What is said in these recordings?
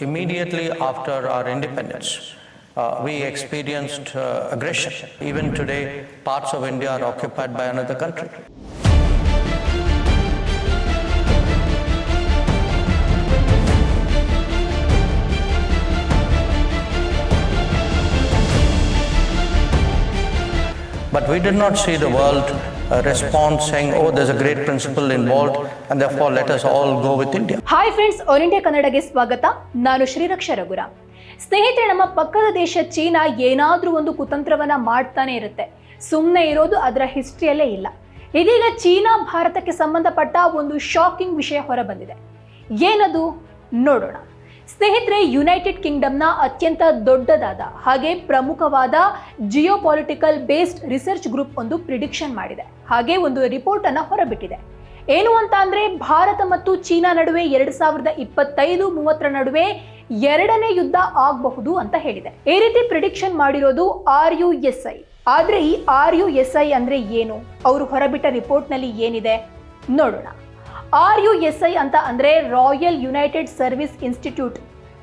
immediately after our independence, uh, we experienced uh, aggression. Even today, parts of India are occupied by another country. But we did not see the world uh, respond saying, oh, there's a great principle involved, and therefore let us all go with India. Hi friends all India ಕನ್ನಡಗೆ ಸ್ವಾಗತ. ನಾನು ಶ್ರೀರಕ್ಷ ರಘುರಾಮ್ ಸ್ನೇಹಿತರೆ ನಮ್ಮ ಪಕ್ಕದ ದೇಶ China ಏನಾದ್ರೂ ಒಂದು ಕುತಂತ್ರವನ್ನ ಮಾಡ್ತಾನೆ ಇರುತ್ತೆ. ಸುಮ್ಮನೆ ಇರೋದು ಅದರ ಹಿಸ್ಟ್ರಿಯಲ್ಲೇ ಇಲ್ಲ. ಇದೀಗ ಚೀನಾ ಭಾರತಕ್ಕೆ ಸಂಬಂಧಪಟ್ಟ ಒಂದು ಶಾಕಿಂಗ್ ವಿಷಯ ಹೊರಬಂದಿದೆ. ಏನದು? ನೋಡೋಣ. ಸ್ನೇಹಿತರೆ ಯುನೈಟೆಡ್ ಕಿಂಗ್ಡಮ್ನ ಅತ್ಯಂತ ದೊಡ್ಡದಾದ ಹಾಗೆ ಪ್ರಮುಖವಾದ geopolitical based research group ಒಂದು ಪ್ರಿಡಿಕ್ಷನ್ ಮಾಡಿದೆ. ಹಾಗೆ ಒಂದು ರಿಪೋರ್ಟ್ ಅನ್ನ ಹೊರಬಿಟ್ಟಿದೆ. ಏನು ಅಂತ ಅಂದ್ರೆ, ಭಾರತ ಮತ್ತು ಚೀನಾ ನಡುವೆ ಎರಡ್ ಸಾವಿರದ ಇಪ್ಪತ್ತೈದು ಮೂವತ್ತರ ನಡುವೆ ಎರಡನೇ ಯುದ್ಧ ಆಗಬಹುದು ಅಂತ ಹೇಳಿದೆ. ಈ ರೀತಿ ಪ್ರಿಡಿಕ್ಷನ್ ಮಾಡಿರೋದು ಆರ್ ಯು ಎಸ್ ಐ ಆದ್ರೆ ಈ ಆರ್ ಯು ಎಸ್ ಐ ಅಂದ್ರೆ ಏನು? ಅವರು ಹೊರಬಿಟ್ಟ ರಿಪೋರ್ಟ್ನಲ್ಲಿ ಏನಿದೆ? ನೋಡೋಣ. ಆರ್ ಯು ಎಸ್ ಐ ಅಂತ ಅಂದರೆ ರಾಯಲ್ ಯುನೈಟೆಡ್ ಸರ್ವಿಸ್ ಇನ್ಸ್ಟಿಟ್ಯೂಟ್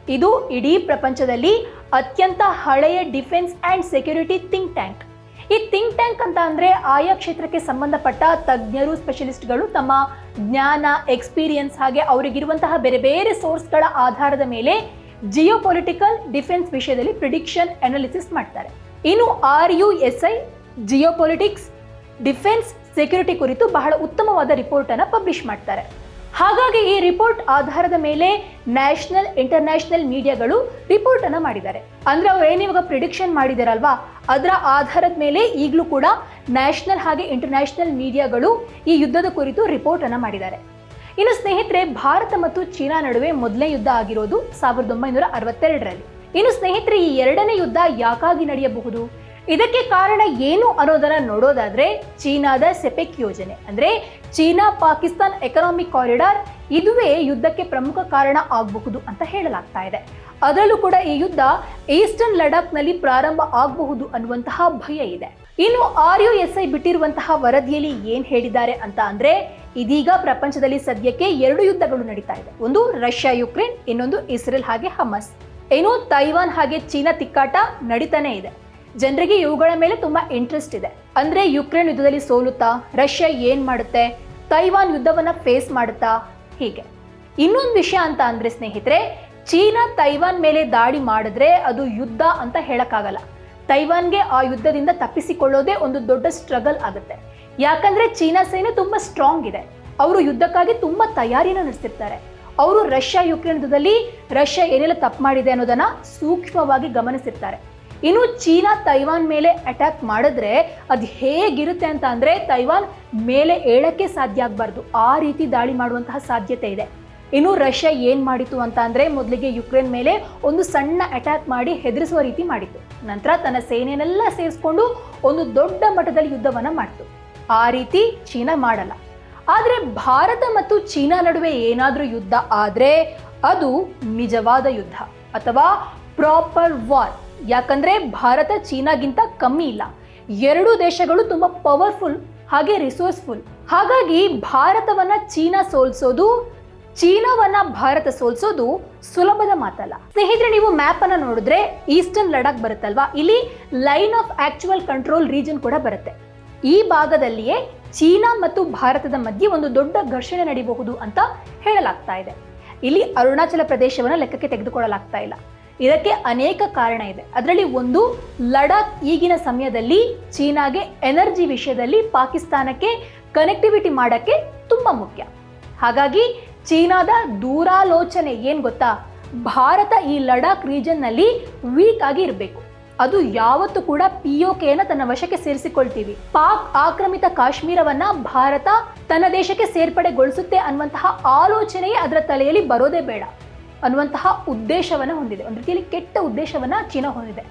ಇದು ಇಡೀ ಪ್ರಪಂಚದಲ್ಲಿ ಅತ್ಯಂತ ಹಳೆಯ defence and security think tank ಈ ಥಿಂಕ್ ಟ್ಯಾಂಕ್ ಅಂತ ಅಂದರೆ ಆಯಾ ಕ್ಷೇತ್ರಕ್ಕೆ ಸಂಬಂಧಪಟ್ಟ ತಜ್ಞರು ಸ್ಪೆಷಲಿಸ್ಟ್ಗಳು ತಮ್ಮ ಜ್ಞಾನ ಎಕ್ಸ್ಪೀರಿಯನ್ಸ್ ಹಾಗೆ ಅವರಿಗಿರುವಂತಹ ಬೇರೆ ಬೇರೆ ಸೋರ್ಸ್ಗಳ ಆಧಾರದ ಮೇಲೆ ಜಿಯೋ ಪೊಲಿಟಿಕಲ್ ಡಿಫೆನ್ಸ್ ವಿಷಯದಲ್ಲಿ ಪ್ರಿಡಿಕ್ಷನ್ ಅನಾಲಿಸಿಸ್ ಮಾಡ್ತಾರೆ. ಇನ್ನು R U S I geopolitics defence security ಕುರಿತು ಬಹಳ ಉತ್ತಮವಾದ ರಿಪೋರ್ಟ್ ಅನ್ನ ಪಬ್ಲಿಷ್ ಮಾಡ್ತಾರೆ. ಹಾಗಾಗಿ ಈ ರಿಪೋರ್ಟ್ ಆಧಾರದ ಮೇಲೆ ನ್ಯಾಷನಲ್ ಇಂಟರ್ನ್ಯಾಷನಲ್ ಮೀಡಿಯಾಗಳು ರಿಪೋರ್ಟ್ ಅನ್ನ ಮಾಡಿದ್ದಾರೆ. ಅಂದ್ರೆ ಅವ್ರು ಏನಿವಾಗ ಪ್ರಿಡಿಕ್ಷನ್ ಮಾಡಿದಾರಲ್ವಾ? ಅದರ ಆಧಾರದ ಮೇಲೆ ಈಗಲೂ ಕೂಡ ನ್ಯಾಷನಲ್ ಹಾಗೆ ಇಂಟರ್ನ್ಯಾಷನಲ್ ಮೀಡಿಯಾಗಳು ಈ ಯುದ್ಧದ ಕುರಿತು ರಿಪೋರ್ಟ್ ಅನ್ನ ಮಾಡಿದ್ದಾರೆ. ಇನ್ನು ಸ್ನೇಹಿತರೆ, ಭಾರತ ಮತ್ತು ಚೀನಾ ನಡುವೆ ಮೊದಲನೇ ಯುದ್ಧ ಆಗಿರೋದು ಸಾವಿರದ ಒಂಬೈನೂರ ಅರವತ್ತೆರಡರಲ್ಲಿ. ಇನ್ನು ಸ್ನೇಹಿತರೆ, ಈ ಎರಡನೇ ಯುದ್ಧ ಯಾಕಾಗಿ ನಡೆಯಬಹುದು? ಇದಕ್ಕೆ ಕಾರಣ ಏನು ಅನ್ನೋದನ್ನ ನೋಡೋದಾದ್ರೆ ಚೀನಾದ ಸೆಪೆಕ್ ಯೋಜನೆ. ಅಂದ್ರೆ ಚೀನಾ ಪಾಕಿಸ್ತಾನ್ ಎಕನಾಮಿಕ್ ಕಾರಿಡಾರ್ ಇದುವೇ ಯುದ್ಧಕ್ಕೆ ಪ್ರಮುಖ ಕಾರಣ ಆಗಬಹುದು ಅಂತ ಹೇಳಲಾಗ್ತಾ ಇದೆ. ಅದರಲ್ಲೂ ಕೂಡ ಈ ಯುದ್ಧ ಈಸ್ಟರ್ನ್ ಲಡಾಖ್ನಲ್ಲಿ ಪ್ರಾರಂಭ ಆಗಬಹುದು ಅನ್ನುವಂತಹ ಭಯ ಇದೆ. ಇನ್ನು ಆರ್ ಯು ಎಸ್ ಐ ಬಿಟ್ಟಿರುವಂತಹ ವರದಿಯಲ್ಲಿ ಏನ್ ಹೇಳಿದ್ದಾರೆ ಅಂತ ಅಂದ್ರೆ ಇದೀಗ ಪ್ರಪಂಚದಲ್ಲಿ ಸದ್ಯಕ್ಕೆ ಎರಡು ಯುದ್ಧಗಳು ನಡೀತಾ ಇದೆ. ಒಂದು ರಷ್ಯಾ ಯುಕ್ರೇನ್, ಇನ್ನೊಂದು ಇಸ್ರೇಲ್ ಹಾಗೆ ಹಮಸ್. ಏನು ತೈವಾನ್ ಹಾಗೆ ಚೀನಾ ತಿಕ್ಕಾಟ ನಡೀತಾನೆ ಇದೆ. ಜನರಿಗೆ ಇವುಗಳ ಮೇಲೆ ತುಂಬಾ ಇಂಟ್ರೆಸ್ಟ್ ಇದೆ. ಅಂದ್ರೆ ಯುಕ್ರೇನ್ ಯುದ್ಧದಲ್ಲಿ ಸೋಲುತ್ತಾ, ರಷ್ಯಾ ಏನ್ ಮಾಡುತ್ತೆ, ತೈವಾನ್ ಯುದ್ಧವನ್ನ ಫೇಸ್ ಮಾಡುತ್ತಾ, ಹೀಗೆ. ಇನ್ನೊಂದು ವಿಷಯ ಅಂತ ಅಂದ್ರೆ ಸ್ನೇಹಿತರೆ, ಚೀನಾ ತೈವಾನ್ ಮೇಲೆ ದಾಳಿ ಮಾಡಿದ್ರೆ ಅದು ಯುದ್ಧ ಅಂತ ಹೇಳಕ್ಕಾಗಲ್ಲ. ತೈವಾನ್ಗೆ ಆ ಯುದ್ಧದಿಂದ ತಪ್ಪಿಸಿಕೊಳ್ಳೋದೇ ಒಂದು ದೊಡ್ಡ ಸ್ಟ್ರಗಲ್ ಆಗುತ್ತೆ. ಯಾಕಂದ್ರೆ ಚೀನಾ ಸೇನೆ ತುಂಬಾ ಸ್ಟ್ರಾಂಗ್ ಇದೆ. ಅವರು ಯುದ್ಧಕ್ಕಾಗಿ ತುಂಬಾ ತಯಾರಿನ ನಡೆಸಿರ್ತಾರೆ ಅವರು ರಷ್ಯಾ ಯುಕ್ರೇನ್ ಯುದ್ಧದಲ್ಲಿ ರಷ್ಯಾ ಏನೆಲ್ಲ ತಪ್ಪು ಮಾಡಿದೆ ಅನ್ನೋದನ್ನ ಸೂಕ್ಷ್ಮವಾಗಿ ಗಮನಿಸಿರ್ತಾರೆ ಇನ್ನು ಚೀನಾ ತೈವಾನ್ ಮೇಲೆ ಅಟ್ಯಾಕ್ ಮಾಡಿದ್ರೆ ಅದು ಹೇಗಿರುತ್ತೆ ಅಂತ ಅಂದರೆ ತೈವಾನ್ ಮೇಲೆ ಏಳಕ್ಕೆ ಸಾಧ್ಯ ಆಗಬಾರ್ದು. ಆ ರೀತಿ ದಾಳಿ ಮಾಡುವಂತಹ ಸಾಧ್ಯತೆ ಇದೆ. ಇನ್ನು ರಷ್ಯಾ ಏನು ಮಾಡಿತು ಅಂತ ಅಂದರೆ ಮೊದಲಿಗೆ ಯುಕ್ರೇನ್ ಮೇಲೆ ಒಂದು ಸಣ್ಣ ಅಟ್ಯಾಕ್ ಮಾಡಿ ಹೆದರಿಸುವ ರೀತಿ ಮಾಡಿತು ನಂತರ ತನ್ನ ಸೇನೆನೆಲ್ಲ ಸೇರಿಸ್ಕೊಂಡು ಒಂದು ದೊಡ್ಡ ಮಟ್ಟದಲ್ಲಿ ಯುದ್ಧವನ್ನ ಮಾಡಿತು. ಆ ರೀತಿ ಚೀನಾ ಮಾಡಲ್ಲ. ಆದರೆ ಭಾರತ ಮತ್ತು ಚೀನಾ ನಡುವೆ ಏನಾದರೂ ಯುದ್ಧ ಆದರೆ ಅದು ನಿಜವಾದ ಯುದ್ಧ ಅಥವಾ ಪ್ರಾಪರ್ ವಾರ್ ಯಾಕಂದ್ರೆ ಭಾರತ ಚೀನಾಗಿಂತ ಕಮ್ಮಿ ಇಲ್ಲ. ಎರಡು ದೇಶಗಳು ತುಂಬಾ ಪವರ್ಫುಲ್ ಹಾಗೆ ರಿಸೋರ್ಸ್ಫುಲ್ ಹಾಗಾಗಿ ಭಾರತವನ್ನ ಚೀನಾ ಸೋಲ್ಸೋದು, ಚೀನಾವನ್ನ ಭಾರತ ಸೋಲ್ಸೋದು ಸುಲಭದ ಮಾತಲ್ಲ. ಸ್ನೇಹಿತರೆ, ನೀವು ಮ್ಯಾಪ್ ಅನ್ನ ನೋಡಿದ್ರೆ ಈಸ್ಟರ್ನ್ ಲಡಾಖ್ ಬರುತ್ತಲ್ವಾ? ಇಲ್ಲಿ line of actual control region ಕೂಡ ಬರುತ್ತೆ. ಈ ಭಾಗದಲ್ಲಿಯೇ ಚೀನಾ ಮತ್ತು ಭಾರತದ ಮಧ್ಯೆ ಒಂದು ದೊಡ್ಡ ಘರ್ಷಣೆ ನಡೀಬಹುದು ಅಂತ ಹೇಳಲಾಗ್ತಾ ಇದೆ. ಇಲ್ಲಿ ಅರುಣಾಚಲ ಪ್ರದೇಶವನ್ನು ಲೆಕ್ಕಕ್ಕೆ ತೆಗೆದುಕೊಳ್ಳಲಾಗ್ತಾ ಇಲ್ಲ. ಇದಕ್ಕೆ ಅನೇಕ ಕಾರಣ ಇದೆ. ಅದರಲ್ಲಿ ಒಂದು ಲಡಾಖ್ ಈಗಿನ ಸಮಯದಲ್ಲಿ ಚೀನಾಗೆ ಎನರ್ಜಿ ವಿಷಯದಲ್ಲಿ ಪಾಕಿಸ್ತಾನಕ್ಕೆ ಕನೆಕ್ಟಿವಿಟಿ ಮಾಡೋಕ್ಕೆ ತುಂಬ ಮುಖ್ಯ. ಹಾಗಾಗಿ ಚೀನಾದ ದೂರಾಲೋಚನೆ ಏನು ಗೊತ್ತಾ? ಭಾರತ ಈ ಲಡಾಖ್ ರೀಜನ್ನಲ್ಲಿ ವೀಕ್ ಆಗಿ ಇರಬೇಕು. ಅದು ಯಾವತ್ತೂ ಕೂಡ ಪಿ ಒ ತನ್ನ ವಶಕ್ಕೆ ಸೇರಿಸಿಕೊಳ್ತೀವಿ. ಪಾಕ್ ಆಕ್ರಮಿತ ಕಾಶ್ಮೀರವನ್ನ ಭಾರತ ತನ್ನ ದೇಶಕ್ಕೆ ಸೇರ್ಪಡೆಗೊಳಿಸುತ್ತೆ ಅನ್ನುವಂತಹ ಆಲೋಚನೆಯೇ ಅದರ ತಲೆಯಲ್ಲಿ ಬರೋದೇ ಬೇಡ. ಅನ್ನುವಂತಹ ಉದ್ದೇಶವನ್ನು ಹೊಂದಿದೆ. ಒಂದು ರೀತಿಯಲ್ಲಿ ಕೆಟ್ಟ ಉದ್ದೇಶವನ್ನ ಚೀನಾ ಹೊಂದಿದೆ.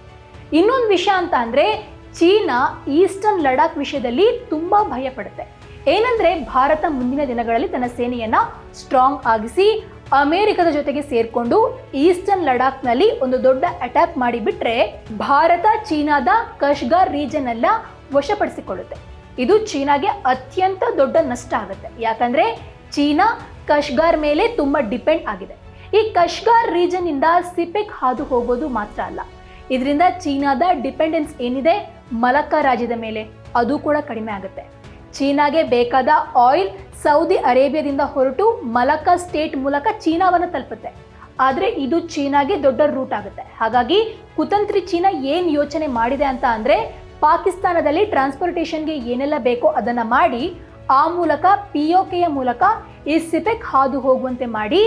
ಇನ್ನೊಂದು ವಿಷಯ ಅಂತ ಅಂದರೆ, ಚೀನಾ ಈಸ್ಟರ್ನ್ ಲಡಾಖ್ ವಿಷಯದಲ್ಲಿ ತುಂಬಾ ಭಯ ಪಡುತ್ತೆ ಏನಂದ್ರೆ, ಭಾರತ ಮುಂದಿನ ದಿನಗಳಲ್ಲಿ ತನ್ನ ಸೇನೆಯನ್ನ ಸ್ಟ್ರಾಂಗ್ ಆಗಿಸಿ, ಅಮೆರಿಕದ ಜೊತೆಗೆ ಸೇರ್ಕೊಂಡು ಈಸ್ಟರ್ನ್ ಲಡಾಖ್ನಲ್ಲಿ ಒಂದು ದೊಡ್ಡ ಅಟ್ಯಾಕ್ ಮಾಡಿಬಿಟ್ರೆ, ಭಾರತ ಚೀನಾದ ಕಶ್ಗಾರ್ ರೀಜನ್ ಎಲ್ಲ ವಶಪಡಿಸಿಕೊಳ್ಳುತ್ತೆ. ಇದು ಚೀನಾಗೆ ಅತ್ಯಂತ ದೊಡ್ಡ ನಷ್ಟ ಆಗುತ್ತೆ. ಯಾಕಂದ್ರೆ, ಚೀನಾ ಕಶ್ಗಾರ್ ಮೇಲೆ ತುಂಬಾ ಡಿಪೆಂಡ್ ಆಗಿದೆ. ಈ ಕಶ್ಗಾರ್ ರೀಜನ್ ಇಂದ ಸಿಪೆಕ್ ಹಾದು ಹೋಗೋದು ಮಾತ್ರ ಅಲ್ಲ. ಇದರಿಂದ ಚೀನಾದ ಡಿಪೆಂಡೆನ್ಸ್ ಏನಿದೆ? ಮಲಕ್ಕಾ ರಾಜ್ಯದ ಮೇಲೆ. ಅದು ಕೂಡ ಕಡಿಮೆ ಆಗುತ್ತೆ. ಚೀನಾಗೆ ಬೇಕಾದ ಆಯಿಲ್ ಸೌದಿ ಅರೇಬಿಯಾದಿಂದ ಹೊರಟು ಮಲಕ್ಕಾ ಸ್ಟೇಟ್ ಮೂಲಕ ಚೀನಾವನ್ನು ತಲುಪುತ್ತೆ. ಆದರೆ ಇದು ಚೀನಾಗೆ ದೊಡ್ಡ ರೂಟ್ ಆಗುತ್ತೆ. ಹಾಗಾಗಿ ಕುತಂತ್ರಿ ಚೀನಾ ಏನು ಯೋಚನೆ ಮಾಡಿದೆ ಅಂತ ಅಂದರೆ ಪಾಕಿಸ್ತಾನದಲ್ಲಿ ಟ್ರಾನ್ಸ್ಪೋರ್ಟೇಷನ್ಗೆ ಏನೆಲ್ಲ ಬೇಕೋ ಅದನ್ನು ಮಾಡಿ ಆ ಮೂಲಕ ಪಿ ಯ ಮೂಲಕ ಈ ಸಿಪೆಕ್ ಹಾದು ಹೋಗುವಂತೆ ಮಾಡಿ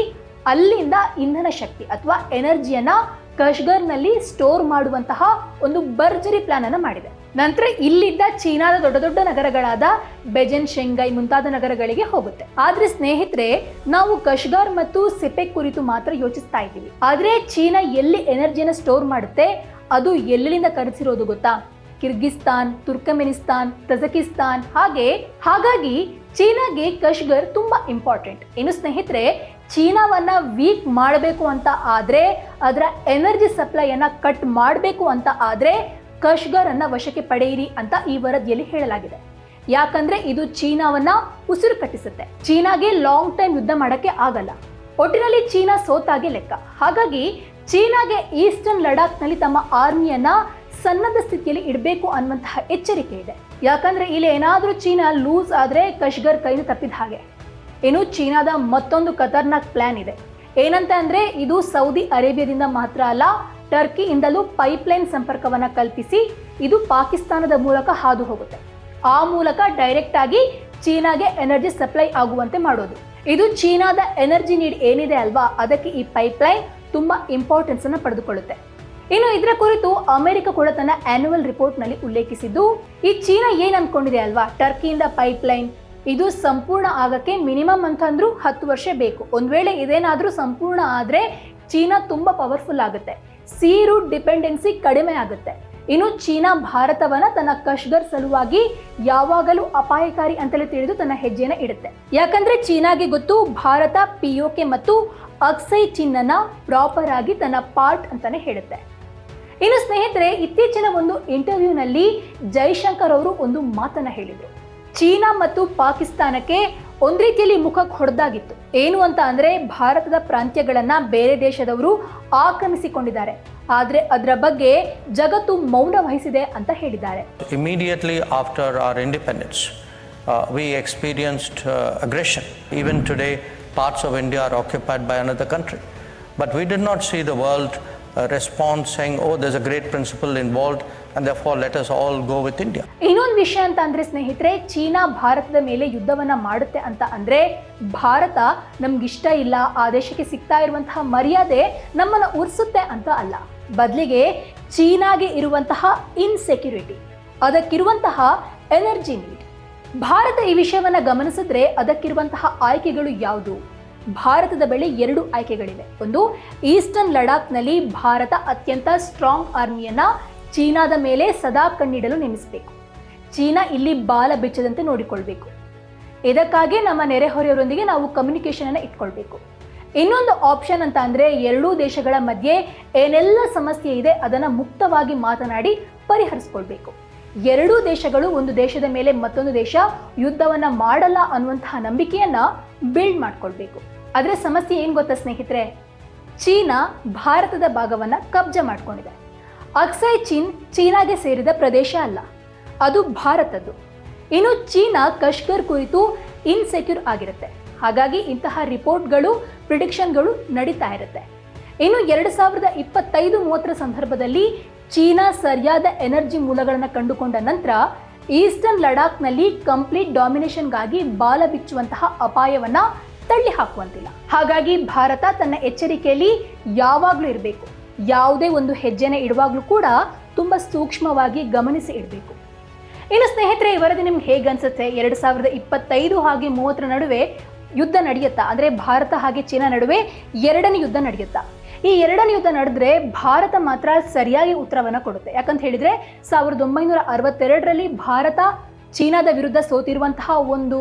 ಅಲ್ಲಿಂದ ಇಂಧನ ಶಕ್ತಿ ಅಥವಾ ಎನರ್ಜಿಯನ್ನ ಕಶ್ಗರ್ನಲ್ಲಿ ಸ್ಟೋರ್ ಮಾಡುವಂತಹ ಒಂದು ಭರ್ಜರಿ ಪ್ಲಾನ್ ಅನ್ನು ಮಾಡಿದೆ. ನಂತರ ಇಲ್ಲಿಂದ ಚೀನಾದ ದೊಡ್ಡ ದೊಡ್ಡ ನಗರಗಳಾದ ಬೆಜನ್, ಶೆಂಗೈ ಮುಂತಾದ ನಗರಗಳಿಗೆ ಹೋಗುತ್ತೆ. ಆದ್ರೆ ಸ್ನೇಹಿತರೆ, ನಾವು ಕಶ್ಗರ್ ಮತ್ತು ಸಿಪೆಕ್ ಕುರಿತು ಮಾತ್ರ ಯೋಚಿಸ್ತಾ ಇದ್ದೀವಿ. ಆದ್ರೆ ಚೀನಾ ಎಲ್ಲಿ ಎನರ್ಜಿಯನ್ನು ಸ್ಟೋರ್ ಮಾಡುತ್ತೆ? ಅದು ಎಲ್ಲಿಂದ ಕರೆಸಿರೋದು ಗೊತ್ತಾ? ಕಿರ್ಗಿಸ್ತಾನ್, ತುರ್ಕಮೆನಿಸ್ತಾನ್, ತಜಕಿಸ್ತಾನ್ ಹಾಗೆ. ಹಾಗಾಗಿ ಚೀನಾಗೆ ಕಶ್ಗರ್ ತುಂಬಾ ಇಂಪಾರ್ಟೆಂಟ್ ಇನ್ನು ಸ್ನೇಹಿತರೆ ಚೀನಾವನ್ನ ವೀಕ್ ಮಾಡಬೇಕು ಅಂತ ಆದರೆ, ಅದರ ಎನರ್ಜಿ ಸಪ್ಲೈಯನ್ನು ಕಟ್ ಮಾಡಬೇಕು ಅಂತ ಆದರೆ ಕಶ್ಗರನ್ನು ವಶಕ್ಕೆ ಪಡೆಯಿರಿ ಅಂತ ಈ ವರದಿಯಲ್ಲಿ ಹೇಳಲಾಗಿದೆ. ಯಾಕಂದ್ರೆ ಇದು ಚೀನಾವನ್ನ ಉಸಿರು ಕಟ್ಟಿಸುತ್ತೆ. ಚೀನಾಗೆ ಲಾಂಗ್ ಟೈಮ್ ಯುದ್ಧ ಮಾಡಕ್ಕೆ ಆಗಲ್ಲ. ಒಟ್ಟಿನಲ್ಲಿ ಚೀನಾ ಸೋತಾಗೆ ಲೆಕ್ಕ. ಹಾಗಾಗಿ, ಚೀನಾಗೆ ಈಸ್ಟರ್ನ್ ಲಡಾಖ್ನಲ್ಲಿ ತಮ್ಮ ಆರ್ಮಿಯನ್ನ ಸನ್ನದ್ಧ ಸ್ಥಿತಿಯಲ್ಲಿ ಇಡಬೇಕು ಅನ್ನುವಂತಹ ಎಚ್ಚರಿಕೆ ಇದೆ. ಯಾಕಂದ್ರೆ, ಇಲ್ಲಿ ಏನಾದರೂ ಚೀನಾ ಲೂಸ್ ಆದರೆ ಕಶ್ಗರ್ ಕೈನ ತಪ್ಪಿದ ಹಾಗೆ. ಇನ್ನು ಚೀನಾದ ಮತ್ತೊಂದು ಖತರ್ನಾಕ್ ಪ್ಲಾನ್ ಇದೆ. ಏನಂತ ಅಂದ್ರೆ ಇದು ಸೌದಿ ಅರೇಬಿಯಾದಿಂದ ಮಾತ್ರ ಅಲ್ಲ ಟರ್ಕಿಯಿಂದಲೂ ಪೈಪ್ಲೈನ್ ಸಂಪರ್ಕವನ್ನ ಕಲ್ಪಿಸಿ ಇದು ಪಾಕಿಸ್ತಾನದ ಮೂಲಕ ಹಾದು ಹೋಗುತ್ತೆ. ಆ ಮೂಲಕ ಡೈರೆಕ್ಟ್ ಆಗಿ ಚೀನಾಗೆ ಎನರ್ಜಿ ಸಪ್ಲೈ ಆಗುವಂತೆ ಮಾಡೋದು. ಇದು ಚೀನಾದ ಎನರ್ಜಿ ನೀಡ್ ಏನಿದೆ ಅಲ್ವಾ, ಅದಕ್ಕೆ ಈ ಪೈಪ್ಲೈನ್ ತುಂಬಾ ಇಂಪಾರ್ಟೆನ್ಸ್ ಅನ್ನ ಪಡೆದುಕೊಳ್ಳುತ್ತೆ. ಇನ್ನು ಇದರ ಕುರಿತು ಅಮೆರಿಕ ಕೂಡ ತನ್ನ ಆನ್ಯುವಲ್ ರಿಪೋರ್ಟ್ನಲ್ಲಿ ಉಲ್ಲೇಖಿಸಿದ್ದು, ಈ ಚೀನಾ ಏನ್ ಅನ್ಕೊಂಡಿದೆ ಅಲ್ವಾ, ಟರ್ಕಿಯಿಂದ ಪೈಪ್ಲೈನ್ ಇದು ಸಂಪೂರ್ಣ ಆಗಕ್ಕೆ ಮಿನಿಮಮ್ ಅಂತಂದ್ರೂ ಹತ್ತು ವರ್ಷ ಬೇಕು. ಒಂದು ವೇಳೆ ಇದೇನಾದರೂ ಸಂಪೂರ್ಣ ಆದರೆ ಚೀನಾ ತುಂಬ ಪವರ್ಫುಲ್ ಆಗುತ್ತೆ. ಸಿ ರೂಟ್ ಡಿಪೆಂಡೆನ್ಸಿ ಕಡಿಮೆ ಆಗುತ್ತೆ. ಇನ್ನು ಚೀನಾ ಭಾರತವನ್ನ ತನ್ನ ಕಶ್ಗರ್ ಸಲುವಾಗಿ ಯಾವಾಗಲೂ ಅಪಾಯಕಾರಿ ಅಂತಲೇ ತಿಳಿದು ತನ್ನ ಹೆಜ್ಜೆನ ಇಡುತ್ತೆ. ಯಾಕಂದ್ರೆ ಚೀನಾಗೆ ಗೊತ್ತು ಭಾರತ ಪಿಒಕೆ ಮತ್ತು ಅಕ್ಸೈ ಚಿನ್ನನ ಪ್ರಾಪರ್ ಆಗಿ ತನ್ನ ಪಾರ್ಟ್ ಅಂತಾನೆ ಹೇಳುತ್ತೆ. ಇನ್ನು ಸ್ನೇಹಿತರೆ, ಇತ್ತೀಚಿನ ಒಂದು ಇಂಟರ್ವ್ಯೂನಲ್ಲಿ ಜೈಶಂಕರ್ ಅವರು ಒಂದು ಮಾತನ್ನ ಹೇಳಿದ್ರು. ಚೀನಾ ಮತ್ತು ಪಾಕಿಸ್ತಾನಕ್ಕೆ ಒಂದ್ ರೀತಿಯಲ್ಲಿ ಮುಖ ಹೊಡೆದಾಗಿತ್ತು. ಏನು ಅಂತ ಅಂದ್ರೆ ಭಾರತದ ಪ್ರಾಂತ್ಯಗಳನ್ನ ಬೇರೆ ದೇಶದವರು ಆಕ್ರಮಿಸಿಕೊಂಡಿದ್ದಾರೆ. ಆದ್ರೆ ಅದರ ಬಗ್ಗೆ ಜಗತ್ತು ಮೌನ ವಹಿಸಿದೆ ಅಂತ ಹೇಳಿದ್ದಾರೆ. Immediately after our independence we experienced aggression even today parts of India are occupied by another country but we did not see the world the ಹೆಂಗ್ ಓ respond a great principle a and involved, and therefore let us all go ಇನ್ನೊಂದು ವಿಷಯ ಅಂತ ಅಂದ್ರೆ ಸ್ನೇಹಿತರೆ China ಭಾರತದ ಮೇಲೆ ಯುದ್ಧವನ್ನ ಮಾಡುತ್ತೆ ಅಂತ ಅಂದ್ರೆ ಭಾರತ ನಮ್ಗಿಷ್ಟ ಇಲ್ಲ ಆ ದೇಶಕ್ಕೆ ಸಿಗ್ತಾ ಇರುವಂತಹ ಮರ್ಯಾದೆ ನಮ್ಮನ್ನ ಉರ್ಸುತ್ತೆ ಅಂತ ಅಲ್ಲ. ಬದಲಿಗೆ ಚೀನಾಗೆ ಇರುವಂತಹ ಇನ್ಸೆಕ್ಯೂರಿಟಿ ಅದಕ್ಕಿರುವಂತಹ ಎನರ್ಜಿ ನೀಡ್ ಭಾರತ ಈ ವಿಷಯವನ್ನ ಗಮನಿಸಿದ್ರೆ ಅದಕ್ಕಿರುವಂತಹ ಆಯ್ಕೆಗಳು ಯಾವುದು? ಭಾರತದ ಬಳಿ ಎರಡು ಆಯ್ಕೆಗಳಿವೆ. ಒಂದು, ಈಸ್ಟರ್ನ್ ಲಡಾಖ್ನಲ್ಲಿ ಭಾರತ ಅತ್ಯಂತ ಸ್ಟ್ರಾಂಗ್ ಆರ್ಮಿಯನ್ನ ಚೀನಾದ ಮೇಲೆ ಸದಾ ಕಣ್ಣಿಡಲು ನೇಮಿಸಬೇಕು. ಚೀನಾ ಇಲ್ಲಿ ಬಾಲ ಬೆಚ್ಚದಂತೆ ನೋಡಿಕೊಳ್ಬೇಕು. ಇದಕ್ಕಾಗಿ ನಮ್ಮ ನೆರೆಹೊರೆಯವರೊಂದಿಗೆ ನಾವು ಕಮ್ಯುನಿಕೇಶನ್ ಅನ್ನು ಇಟ್ಕೊಳ್ಬೇಕು. ಇನ್ನೊಂದು ಆಪ್ಷನ್ ಅಂತ ಅಂದರೆ ಎರಡೂ ದೇಶಗಳ ಮಧ್ಯೆ ಏನೆಲ್ಲ ಸಮಸ್ಯೆ ಇದೆ ಅದನ್ನ ಮುಕ್ತವಾಗಿ ಮಾತನಾಡಿ ಪರಿಹರಿಸ್ಕೊಳ್ಬೇಕು. ಎರಡೂ ದೇಶಗಳು ಒಂದು ದೇಶದ ಮೇಲೆ ಮತ್ತೊಂದು ದೇಶ ಯುದ್ಧವನ್ನ ಮಾಡಲ್ಲ ಅನ್ನುವಂತಹ ನಂಬಿಕೆಯನ್ನ ಬಿಲ್ಡ್ ಮಾಡ್ಕೊಳ್ಬೇಕು. ಆದ್ರೆ ಸಮಸ್ಯೆ ಏನು ಗೊತ್ತಾ ಸ್ನೇಹಿತರೆ? ಚೀನಾ ಭಾರತದ ಭಾಗವನ್ನ ಕಬ್ಜೆ ಮಾಡ್ಕೊಂಡಿದೆ. ಅಕ್ಸೈ ಚೀನ್ ಚೀನಾಗೆ ಸೇರಿದ ಪ್ರದೇಶ ಅಲ್ಲ, ಅದು ಭಾರತದ್ದು. ಇನ್ನು ಚೀನಾ ಕಶ್ಮೀರ್ ಕುರಿತು ಇನ್ಸೆಕ್ಯೂರ್ ಆಗಿರುತ್ತೆ. ಹಾಗಾಗಿ ಇಂತಹ ರಿಪೋರ್ಟ್ಗಳು, ಪ್ರಿಡಿಕ್ಷನ್ಗಳು ನಡೀತಾ ಇರುತ್ತೆ. ಇನ್ನು ಎರಡು ಸಾವಿರದ ಇಪ್ಪತ್ತೈದು ಮೂವತ್ತರ ಸಂದರ್ಭದಲ್ಲಿ ಚೀನಾ ಸರಿಯಾದ ಎನರ್ಜಿ ಮೂಲಗಳನ್ನು ಕಂಡುಕೊಂಡ ನಂತರ ಈಸ್ಟರ್ನ್ ಲಡಾಖ್ನಲ್ಲಿ ಕಂಪ್ಲೀಟ್ ಡಾಮಿನೇಷನ್ಗಾಗಿ ಬಾಲ ಬಿಚ್ಚುವಂತಹ ಅಪಾಯವನ್ನ ತಳ್ಳಿ ಹಾಕುವಂತಿಲ್ಲ. ಹಾಗಾಗಿ ಭಾರತ ತನ್ನ ಎಚ್ಚರಿಕೆಯಲ್ಲಿ ಯಾವಾಗಲೂ ಇರಬೇಕು. ಯಾವುದೇ ಒಂದು ಹೆಜ್ಜೆನೆ ಇಡುವಾಗಲೂ ಕೂಡ ತುಂಬ ಸೂಕ್ಷ್ಮವಾಗಿ ಗಮನಿಸಿ ಇಡಬೇಕು. ಇನ್ನು ಸ್ನೇಹಿತರೆ, ಈ ವರದಿ ನಿಮ್ಗೆ ಹೇಗೆ ಅನ್ಸುತ್ತೆ? ಎರಡು ಸಾವಿರದ ಇಪ್ಪತ್ತೈದು ಹಾಗೆ ಮೂವತ್ತರ ನಡುವೆ ಯುದ್ಧ ನಡೆಯುತ್ತಾ? ಅಂದರೆ ಭಾರತ ಹಾಗೆ ಚೀನಾ ನಡುವೆ ಎರಡನೇ ಯುದ್ಧ ನಡೆಯುತ್ತಾ? ಈ ಎರಡನೇ ಯುದ್ಧ ನಡೆದ್ರೆ ಭಾರತ ಮಾತ್ರ ಸರಿಯಾಗಿ ಉತ್ತರವನ್ನು ಕೊಡುತ್ತೆ. ಯಾಕಂತ ಹೇಳಿದ್ರೆ, ಸಾವಿರದ ಒಂಬೈನೂರ ಅರವತ್ತೆರಡರಲ್ಲಿ ಭಾರತ ಚೀನಾದ ವಿರುದ್ಧ ಸೋತಿರುವಂತಹ ಒಂದು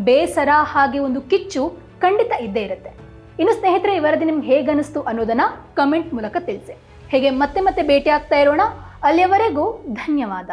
ಬೇಸರ ಹಾಗೆ ಒಂದು ಕಿಚ್ಚು ಖಂಡಿತ ಇದ್ದೇ ಇರುತ್ತೆ. ಇನ್ನು ಸ್ನೇಹಿತರೆ, ಈ ವರದಿ ನಿಮ್ಗೆ ಹೇಗೆ ಅನಿಸ್ತು ಅನ್ನೋದನ್ನ ಕಮೆಂಟ್ ಮೂಲಕ ತಿಳಿಸಿ. ಹೇಗೆ ಮತ್ತೆ ಮತ್ತೆ ಭೇಟಿ ಆಗ್ತಾ ಇರೋಣ, ಅಲ್ಲಿಯವರೆಗೂ ಧನ್ಯವಾದ.